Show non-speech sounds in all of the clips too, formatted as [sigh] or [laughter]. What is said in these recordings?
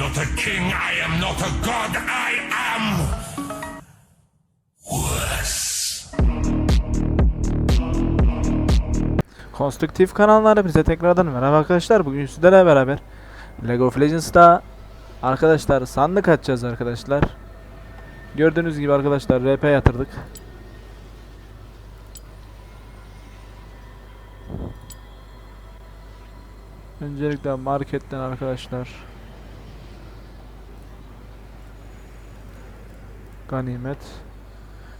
not a king, I am not a god, I am. Konstruktif kanallara bize tekrardan merhaba arkadaşlar. Bugün sizlerle beraber Lego of Legends'ta arkadaşlar sandık açacağız arkadaşlar. Gördüğünüz gibi arkadaşlar RP yatırdık. Öncelikle marketten arkadaşlar Ganimet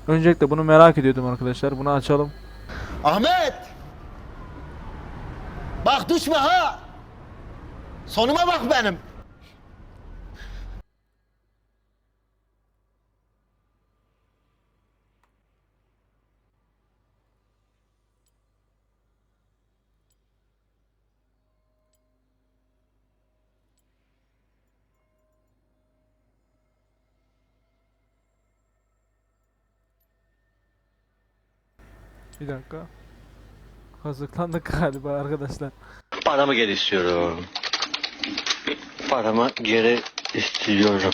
Öncelikle bunu merak ediyordum arkadaşlar. Bunu açalım. Ahmet! Bak düşme ha! Sonuma bak benim. Bir dakika. Kazıklandık galiba arkadaşlar. Paramı geri istiyorum. Paramı geri istiyorum.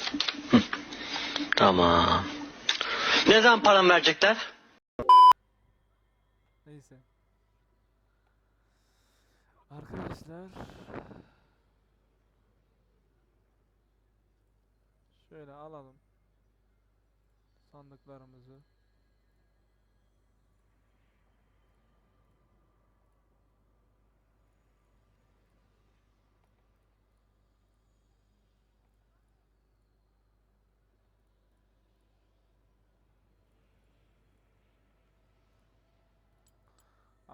Tamam. Ne zaman paramı verecekler? Neyse. Arkadaşlar. Şöyle alalım. Sandıklarımızı.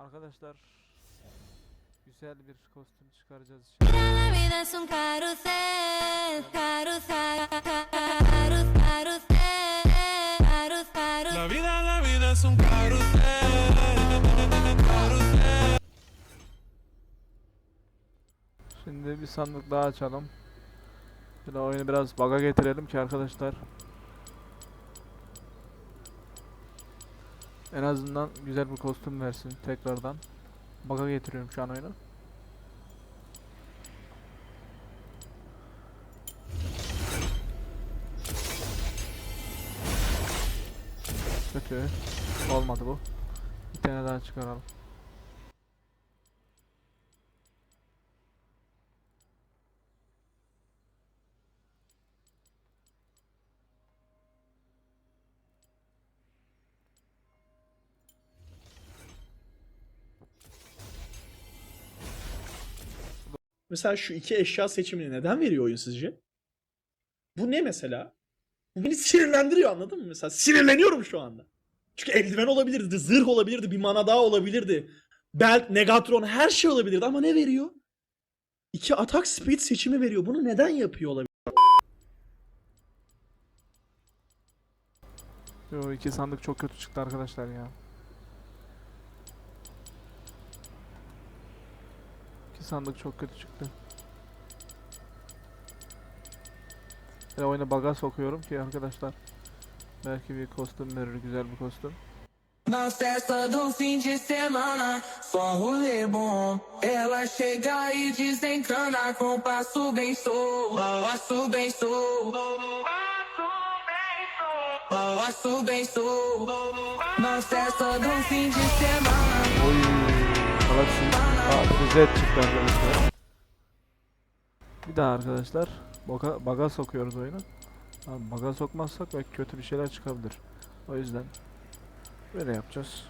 Arkadaşlar güzel bir kostüm çıkaracağız şimdi. La vida la vida es un carrusel. Şimdi bir sandık daha açalım. Şöyle oyunu biraz baga getirelim ki arkadaşlar. En azından güzel bir kostüm versin tekrardan. Baga getiriyorum şu an oyunu. Kötü. Olmadı bu. Bir tane daha çıkaralım. Mesela şu iki eşya seçimini neden veriyor oyun sizce? Bu ne mesela? Bu beni sinirlendiriyor anladın mı? Mesela sinirleniyorum şu anda. Çünkü eldiven olabilirdi, zırh olabilirdi, bir mana daha olabilirdi. Belt, Negatron her şey olabilirdi ama ne veriyor? İki atak speed seçimi veriyor. Bunu neden yapıyor olabilir? Yo iki sandık çok kötü çıktı arkadaşlar ya. İki sandık çok kötü çıktı. Ve oyuna baga sokuyorum ki arkadaşlar. Belki bir kostüm verir güzel bir kostüm. Na festa do fim de semana, só rolê bom. Ela chega e desencana com passo bem sol, passo bem sol. Passo bem sol. Na festa do fim de semana. Oy. A Z çıktı arkadaşlar. Bir daha arkadaşlar. Baga, baga sokuyoruz oyunu. Abi baga sokmazsak belki kötü bir şeyler çıkabilir. O yüzden böyle yapacağız.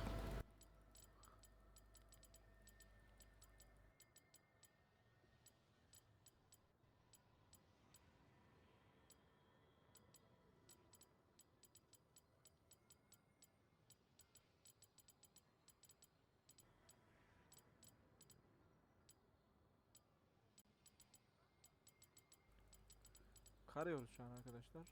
Karıyoruz şu an arkadaşlar.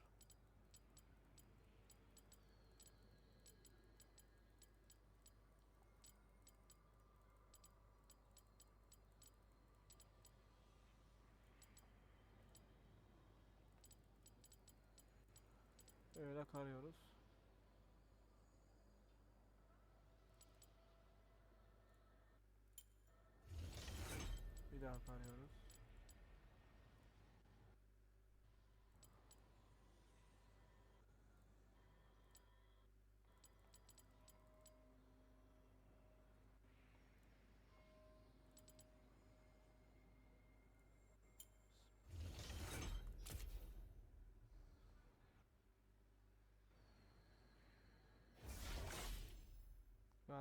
Öyle karıyoruz.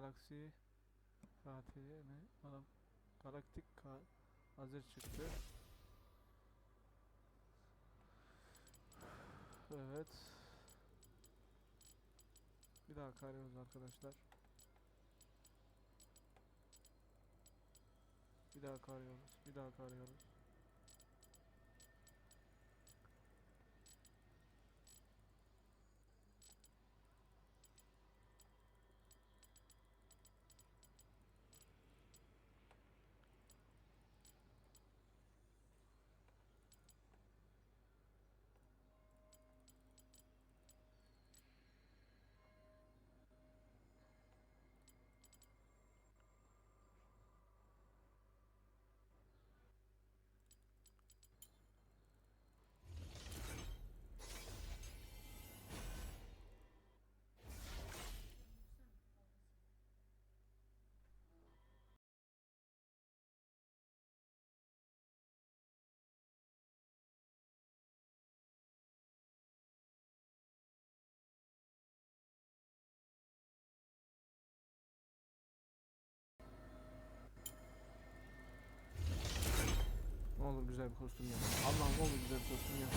Galaksi katili ne? Adam galaktik ka hazır çıktı. Evet. Bir daha karıyoruz arkadaşlar. Bir daha karıyoruz. Bir daha karıyoruz. Güzel bir kostüm ya. Allah'ım olur güzel bir kostüm ya.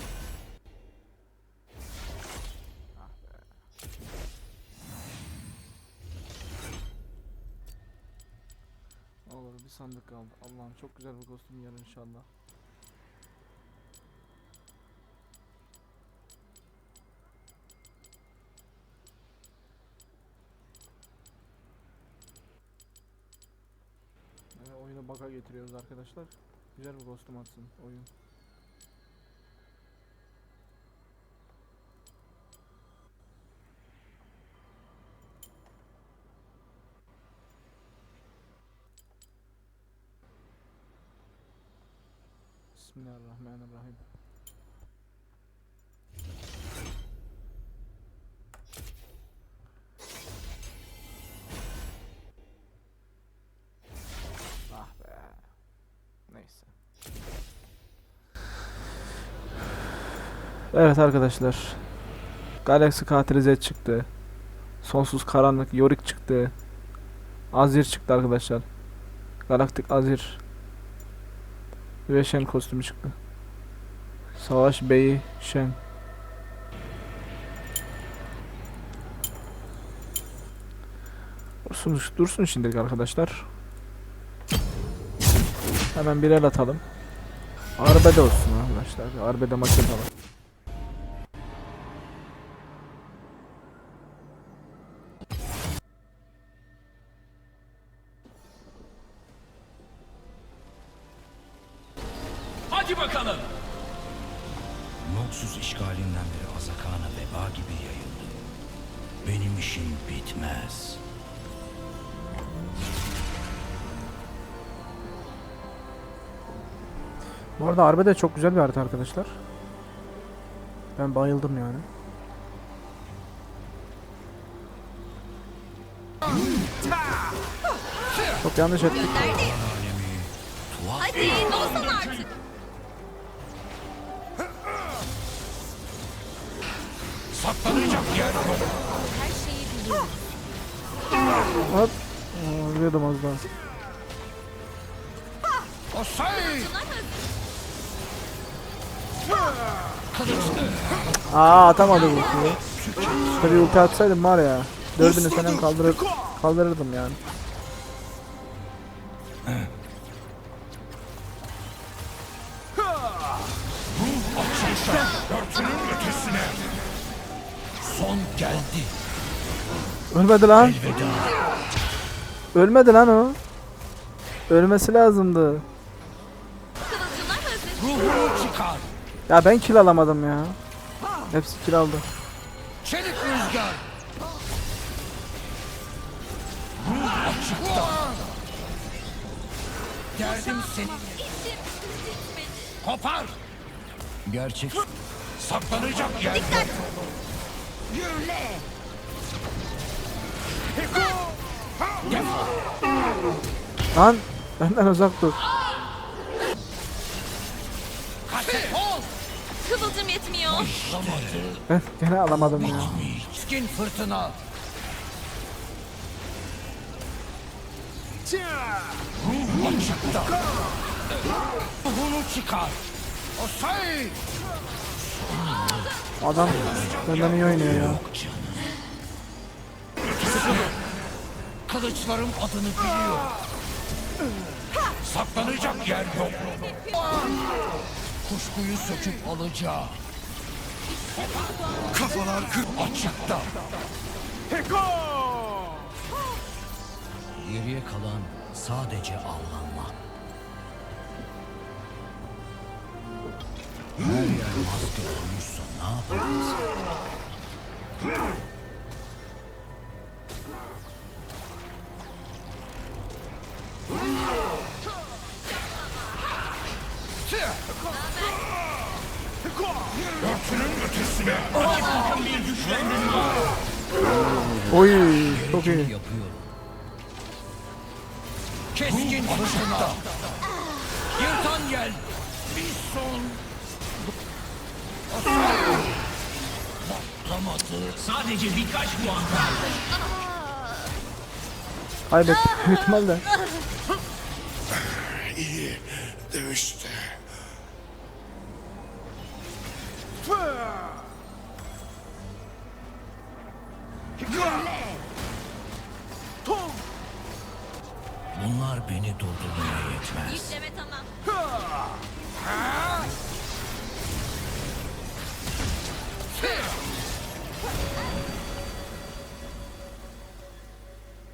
Ah olur bir sandık kaldı. Allah'ım çok güzel bir kostüm yarın inşallah. Yani oyunu bug'a getiriyoruz arkadaşlar. Güzel bir kostüm atsın oyun. Bismillahirrahmanirrahim. Evet arkadaşlar. Galaxy Katili Z çıktı. Sonsuz Karanlık Yorick çıktı. Azir çıktı arkadaşlar. Galaktik Azir. Ve Shen kostümü çıktı. Savaş Beyi Shen. Dursun, dursun şimdilik arkadaşlar. Hemen bir el atalım. Arbede olsun arkadaşlar. Arbede maç yapalım. Hadi bakalım. Noksuz işgalinden beri Azakana veba gibi yayıldı. Benim işim bitmez. Bu arada Arbede çok güzel bir harita arkadaşlar. Ben bayıldım yani. Çok yanlış ettik. Hadi artık. Saklanacak yer yok. Her şeyi biliyorum. Hop. Ölüyordum az daha. Osay! Aa atamadı bu ultiyi. Tabii ulti atsaydım var ya. Dördünü senen kaldırır, kaldırırdım yani. Son geldi. Ölmedi lan. Elveda. Ölmedi lan o. Ölmesi lazımdı. Ruhunu çıkar. Ya ben kill alamadım ya. Hepsi kill aldı. Çelik rüzgar. Derdim senin. İşim bitmedi. Kopar. Gerçek Saklanacak yer yok. Dikkat. Lan benden uzak dur. Kıvılcım yetmiyor. Ben gene alamadım ya. Miskin fırtına. Ruhunu çıkar. Osay! Adam benden iyi oynuyor ya. Kılıçlarım adını biliyor. Saklanacak yer yok. Kuşkuyu söküp alacağım. Kafalar kır açıkta. Geriye kalan sadece avlanmak. Her yer maske olmuşsa ne yaparız? Oy çok iyi. Yapıyorum. Keskin fırtına. Yırtan yel. Patlamadı. Sadece birkaç puan kaldı. Kaybet. Büyük ihtimalle. [laughs] İyi dövüştü. Bunlar beni durdurmaya yetmez. İşleme tamam.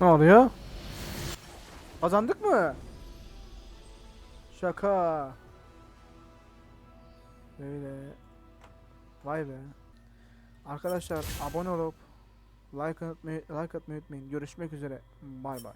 Ne oluyor? Kazandık mı? Şaka. Böyle. Vay be. Arkadaşlar abone olup like atmayı, like atmayı unutmayın. Görüşmek üzere. Bay bay.